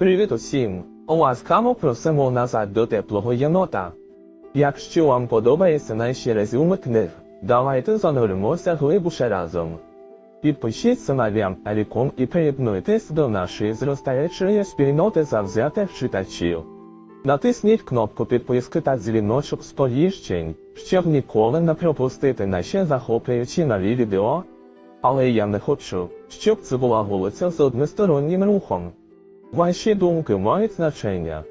Привіт усім! Ласкаво просимо назад до теплого єнота. Якщо вам подобається наші резюми книг, давайте зануримося глибше разом. Підпишіться на Віам.Еліком і приєднуйтесь до нашої зростаючої спільноти завзятих читачів. Натисніть кнопку підписки та дзвіночок сповіщень, щоб ніколи не пропустити наші захоплюючі нові відео. Але я не хочу, щоб це була вулиця з одностороннім рухом. Ваші думки мають значення.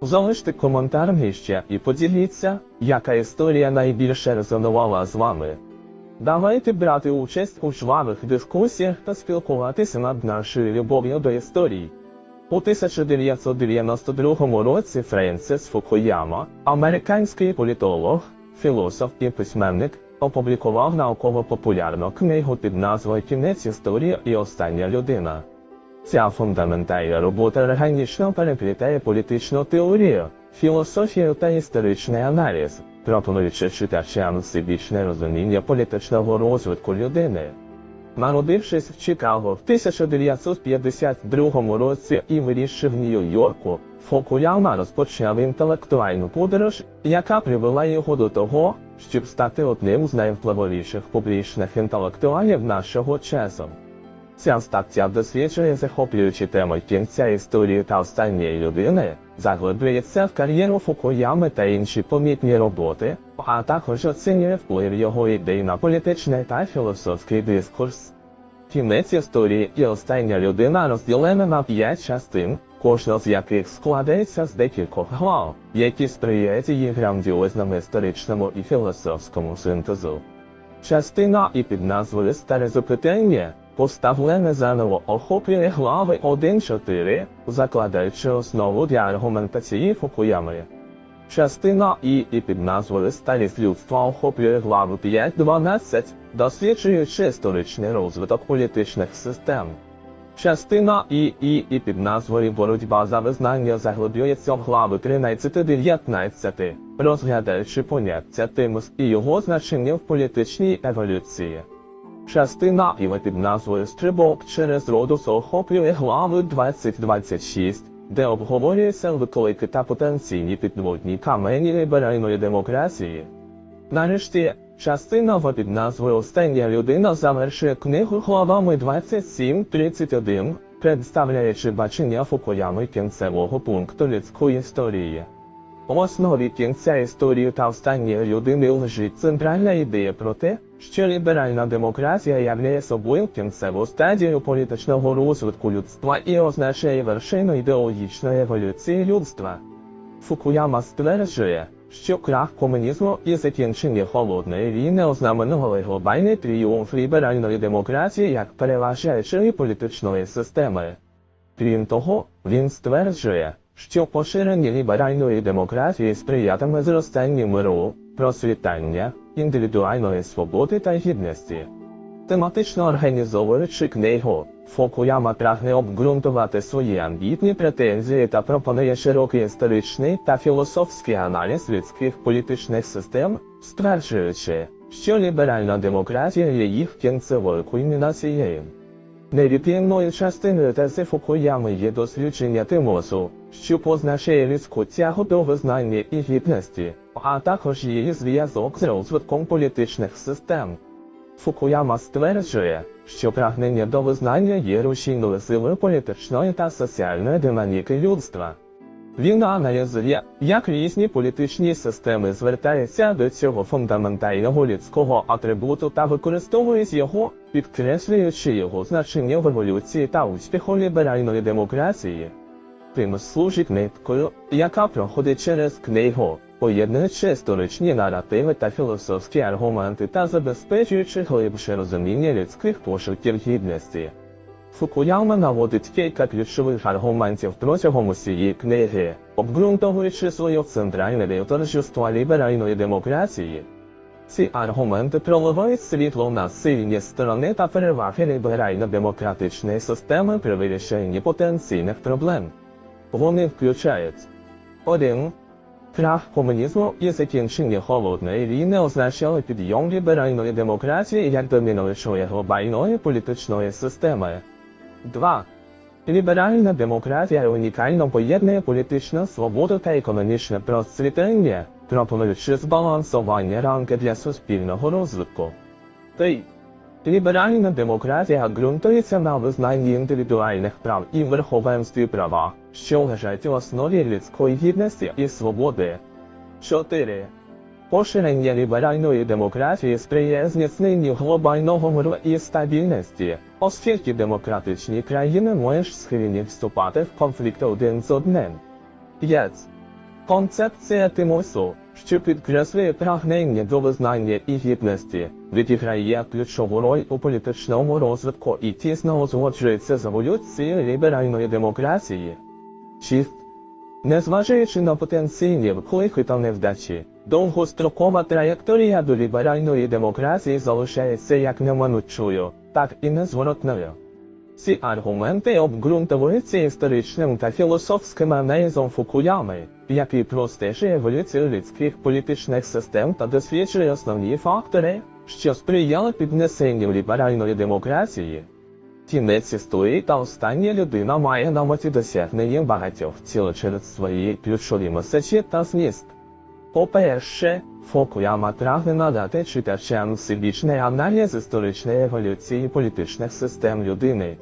Залиште коментар нижче і поділіться, яка історія найбільше резонувала з вами. Давайте брати участь у жвавих дискусіях та спілкуватися над нашою любов'ю до історії. У 1992 році Френсіс Фукуяма, американський політолог, філософ і письменник, опублікував науково-популярну книгу під назвою Кінець історії і остання людина. Ця фундаментальна робота органічно переплітає політичну теорію, філософію та історичний аналіз, пропонуючи читачам всебічне розуміння політичного розвитку людини. Народившись в Чикаго в 1952 році і вирішив в Нью-Йорку, Фокуяма розпочав інтелектуальну подорож, яка привела його до того, щоб стати одним з найвпливовіших публічних інтелектуалів нашого часу. Ця стаття досліджує захоплюючі теми кінця історії та останньої людини, заглиблюється в кар'єру Фукуями та інші помітні роботи, а також оцінює вплив його ідей на політичний та філософський дискурс. Кінець історії і остання людина розділена на п'ять частин, кожна з яких складається з декількох глав, які сприяють її грандіозному історичному і філософському синтезу. Частина і під назвою Старе запитання поставлене заново охоплює глави 1-4, закладаючи основу для аргументації Фукуями. Частина І і під назвою Старість людства охоплює главу 5-12, досліджуючи історичний розвиток політичних систем. Частина І і і під назвою Боротьба за визнання заглиблюється в глави 13-19, розглядаючи поняття Тимус і його значення в політичній еволюції. Частина Іва під назвою Стрибок через Родус охоплює главу 2026, де обговорюються виклики та потенційні підводні камені ліберальної демократії. Нарешті, частина В під назвою Остання людина завершує книгу главами 27-31, представляючи бачення Фукуями кінцевого пункту людської історії. У основі кінця історії та останньої людини лежить центральна ідея про те, що ліберальна демократія являє собою кінцеву стадію політичного розвитку людства і означає вершину ідеологічної еволюції людства. Фукуяма стверджує, що крах комунізму і закінчення холодної війни ознаменували глобальний тріумф ліберальної демократії як переважаючої політичної системи. Крім того, він стверджує, що поширення ліберальної демократії сприятиме зростанню миру, процвітання, індивідуальної свободи та гідності. Тематично організовуючи книгу, Фокуяма прагне обґрунтувати свої амбітні претензії та пропонує широкий історичний та філософський аналіз людських політичних систем, стверджуючи, що ліберальна демократія є їх кінцевою кульмінацією. Невід'ємною частиною тези Фукуями є дослідження Тимосу, що позначає людську тягу до визнання і гідності, а також її зв'язок з розвитком політичних систем. Фукуяма стверджує, що прагнення до визнання є рушійною силою політичної та соціальної динаміки людства. Він аналізує, як різні політичні системи звертаються до цього фундаментального людського атрибуту та використовують його, підкреслюючи його значення в еволюції та успіху ліберальної демократії. Тим служить ниткою, яка проходить через книгу, поєднуючи історичні наративи та філософські аргументи та забезпечуючи глибше розуміння людських пошуків гідності. Фукуяма наводить кілька ключових аргументів протягом усієї книги, обґрунтовуючи своє центральне торжество ліберальної демократії. Ці аргументи проливають світло на сильні сторони та переваги ліберально-демократичної системи при вирішенні потенційних проблем. Вони включають 1. Крах комунізму і закінчення холодної війни означали підйом ліберальної демократії як домінуючої глобальної політичної системи. 2. Ліберальна демократія унікально поєднує політичну свободу та економічне процвітання, пропонуючи збалансування рамки для суспільного розвитку. Та й ліберальна демократія ґрунтується на визнанні індивідуальних прав і верховенстві права, що лежать у основі людської гідності і свободи. 4. Поширення ліберальної демократії сприяє зміцненню глобального миру і стабільності, оскільки демократичні країни можуть схильні вступати в конфлікт один з одним. 5. Концепція Тимосу, що підкреслює прагнення до визнання і гідності, відіграє ключову роль у політичному розвитку і тісно узгоджується з еволюцією ліберальної демократії. 6. Незважаючи на потенційні виклики та невдачі, довгострокова траєкторія до ліберальної демократії залишається як неминучою, так і незворотною. Ці аргументи обґрунтовуються історичним та філософським аналізом Фукуями, який простежує еволюцію людських політичних систем та досліджує основні фактори, що сприяли піднесенню ліберальної демократії. Кінець історії та остання людина має на меті досягнення багатьох цілей через свої ключові меседжі та зміст. По-перше, Фукуяма прагне надати читачам всебічний аналіз історичної еволюції політичних систем людини,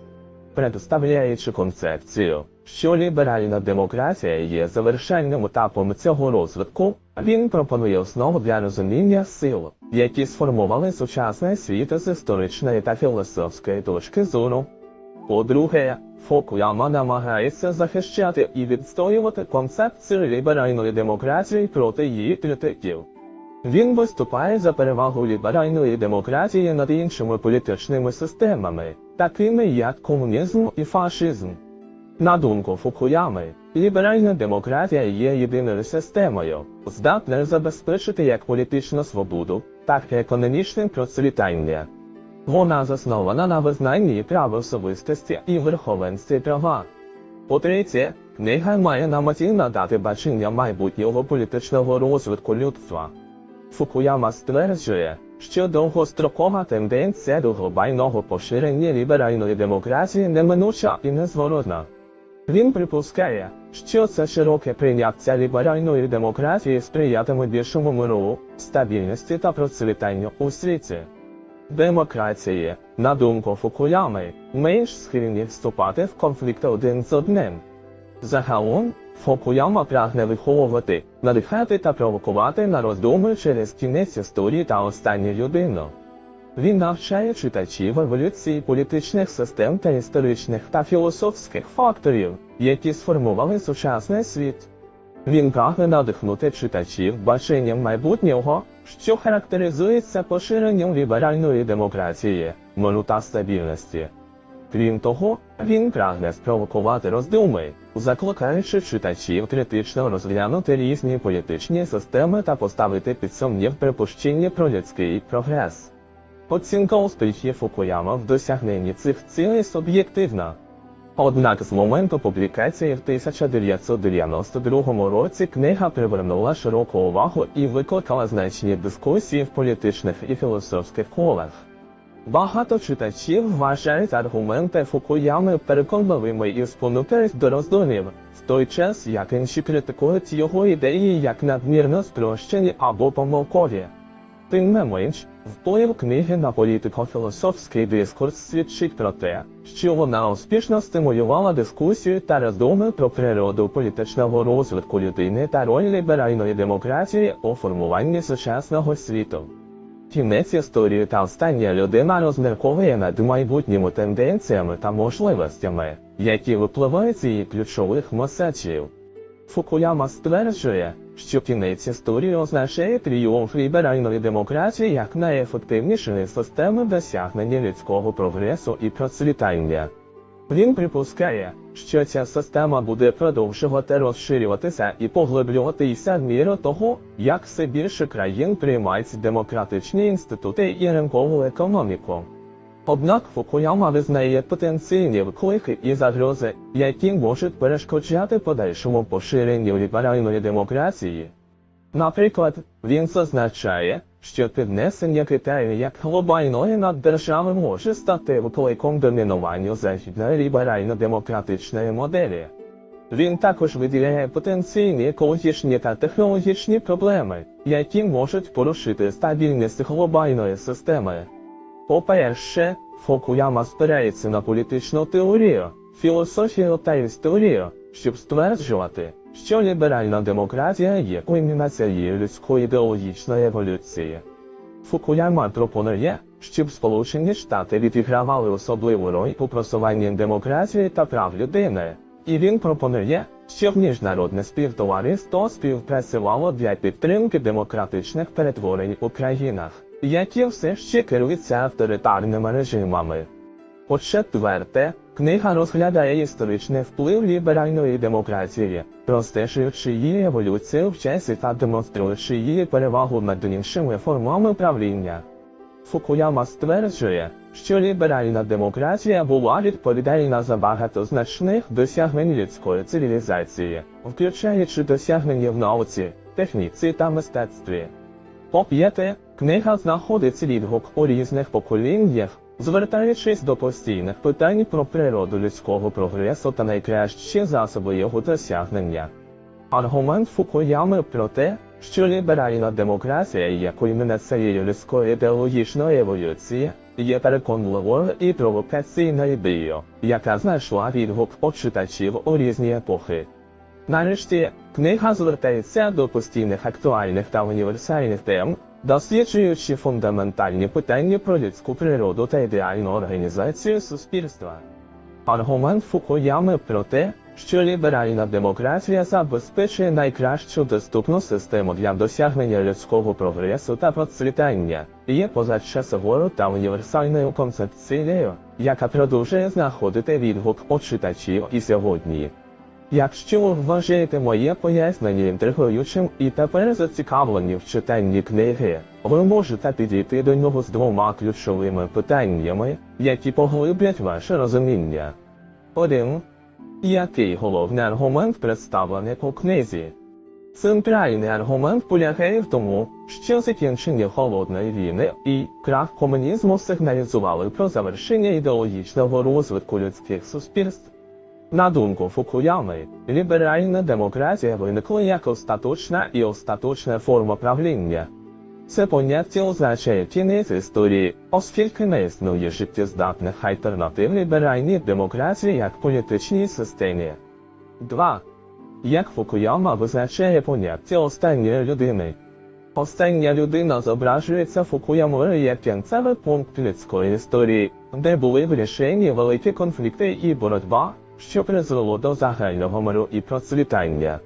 предоставляючи концепцію, що ліберальна демократія є завершальним етапом цього розвитку, він пропонує основу для розуміння сил, які сформували сучасний світ з історичної та філософської точки зору. По-друге, Фукуяма намагається захищати і відстоювати концепцію ліберальної демократії проти її критиків. Він виступає за перевагу ліберальної демократії над іншими політичними системами, такими як комунізм і фашизм. На думку Фукуями, ліберальна демократія є єдиною системою, здатною забезпечити як політичну свободу, так і економічне процвітання. Вона заснована на визнанні прав особистості і верховенстві права. По-третє, книга має на меті надати бачення майбутнього політичного розвитку людства. Фукуяма стверджує, що довгострокова тенденція до глобального поширення ліберальної демократії неминуча і незворотна. Він припускає, що це широке прийняття ліберальної демократії сприятиме більшому миру, стабільності та процвітанню у світі. Демократії, на думку Фукуями, менш схильні вступати в конфлікт один з одним. Загалом, Фукуяма прагне виховувати, надихати та провокувати на роздуми через кінець історії та останню людину. Він навчає читачів еволюції політичних систем та історичних та філософських факторів, які сформували сучасний світ. Він прагне надихнути читачів баченням майбутнього, що характеризується поширенням ліберальної демократії, миру та стабільності. Крім того, він прагне спровокувати роздуми, закликаючи читачів критично розглянути різні політичні системи та поставити під сумнів припущення про людський прогрес. Оцінка успіхів Фукуяма в досягненні цих цілей суб'єктивна. Однак з моменту публікації в 1992 році книга привернула широку увагу і викликала значні дискусії в політичних і філософських колах. Багато читачів вважають аргументи Фукуями переконливими і спонукають до роздумів, в той час як інші критикують його ідеї як надмірно спрощені або помилкові. Тим не менш, вплив книги на політико-філософський дискурс свідчить про те, що вона успішно стимулювала дискусію та роздуми про природу політичного розвитку людини та роль ліберальної демократії у формуванні сучасного світу. Кінець історії та остання людина розмірковує над майбутніми тенденціями та можливостями, які випливають з її ключових меседжів. Фукуяма стверджує, що кінець історії означає тріумф ліберальної демократії як найефективнішої системи досягнення людського прогресу і процвітання. Він припускає, що ця система буде продовжувати розширюватися і поглиблюватися в міру того, як все більше країн приймають демократичні інститути і ринкову економіку. Однак Фукуяма визнає потенційні виклики і загрози, які можуть перешкоджати подальшому поширенню ліберальної демократії. Наприклад, він зазначає, що піднесення Китаю як глобальної наддержави може стати викликом домінування західної ліберально-демократичної моделі. Він також виділяє потенційні екологічні та технологічні проблеми, які можуть порушити стабільність глобальної системи. По-перше, Фокуяма спирається на політичну теорію, філософію та історію, щоб стверджувати, що ліберальна демократія є кульмінацією людської ідеологічної еволюції. Фукуяма пропонує, щоб Сполучені Штати відігравали особливу роль у просуванні демократії та прав людини, і він пропонує, щоб міжнародне співтовариство співпрацювало для підтримки демократичних перетворень у країнах, які все ще керуються авторитарними режимами. По-четверте, книга розглядає історичний вплив ліберальної демократії, простежуючи її еволюцію в часі та демонструючи її перевагу над іншими формами правління. Фукуяма стверджує, що ліберальна демократія була відповідальна за багато значних досягнень людської цивілізації, включаючи досягнення в науці, техніці та мистецтві. По-п'яте, книга знаходить відгук у різних поколіннях, звертаючись до постійних питань про природу людського прогресу та найкращі засоби його досягнення. Аргумент Фукуями про те, що ліберальна демократія є кульмінацією людської ідеологічної еволюції, є переконливою і провокаційною ідеєю, яка знайшла відгук у читачів у різні епохи. Нарешті, книга звертається до постійних актуальних та універсальних тем, досліджуючи фундаментальні питання про людську природу та ідеальну організацію суспільства. Аргумент Фукуями про те, що ліберальна демократія забезпечує найкращу доступну систему для досягнення людського прогресу та процвітання, є позачасовою та універсальною концепцією, яка продовжує знаходити відгук у читачів і сьогодні. Якщо ви вважаєте моє пояснення інтригуючим і тепер зацікавлені в читанні книги, ви можете підійти до нього з двома ключовими питаннями, які поглиблять ваше розуміння. 1. Який головний аргумент представлений у книзі? Центральний аргумент полягає в тому, що закінчення холодної війни і крах комунізму сигналізували про завершення ідеологічного розвитку людських суспільств. На думку Фукуями, ліберальна демократія виникла як остаточна і остаточна форма правління. Це поняття означає кінець історії, оскільки не існує життєздатних альтернатив ліберальній демократії як політичній системі. 2. Як Фукуяма визначає поняття останньої людини? Остання людина зображується Фукуямою як кінцевий пункт людської історії, де були вирішені великі конфлікти і боротьба, що призвело до загального миру і процвітання.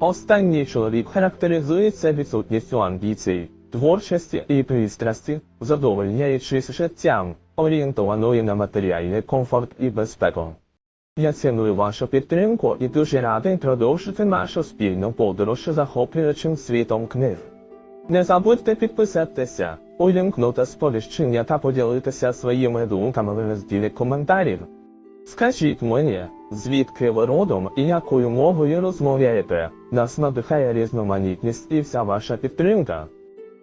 Останній чоловік характеризується відсутністю амбіцій, творчості і пристрасті, задовольняючись життям, орієнтованою на матеріальний комфорт і безпеку. Я ціную вашу підтримку і дуже радий продовжити нашу спільну подорож захоплюючим світом книг. Не забудьте підписатися, увімкнути сповіщення та поділитися своїми думками в розділі коментарів. Скажіть мені, звідки ви родом і якою мовою розмовляєте, нас надихає різноманітність і вся ваша підтримка.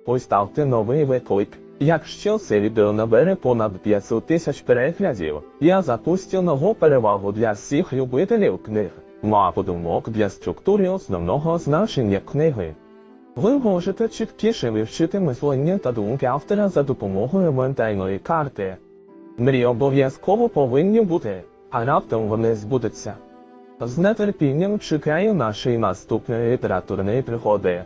Поставте новий виклик. Якщо це відео набере понад 500 тисяч переглядів, я запустю нову перевагу для всіх любителів книг, мапу думок для структури основного значення книги. Ви можете чіткіше вивчити мислення та думки автора за допомогою ментальної карти. Мрії обов'язково повинні бути, а раптом вони збудуться. З нетерпінням чекаю нашої наступної літературної пригоди.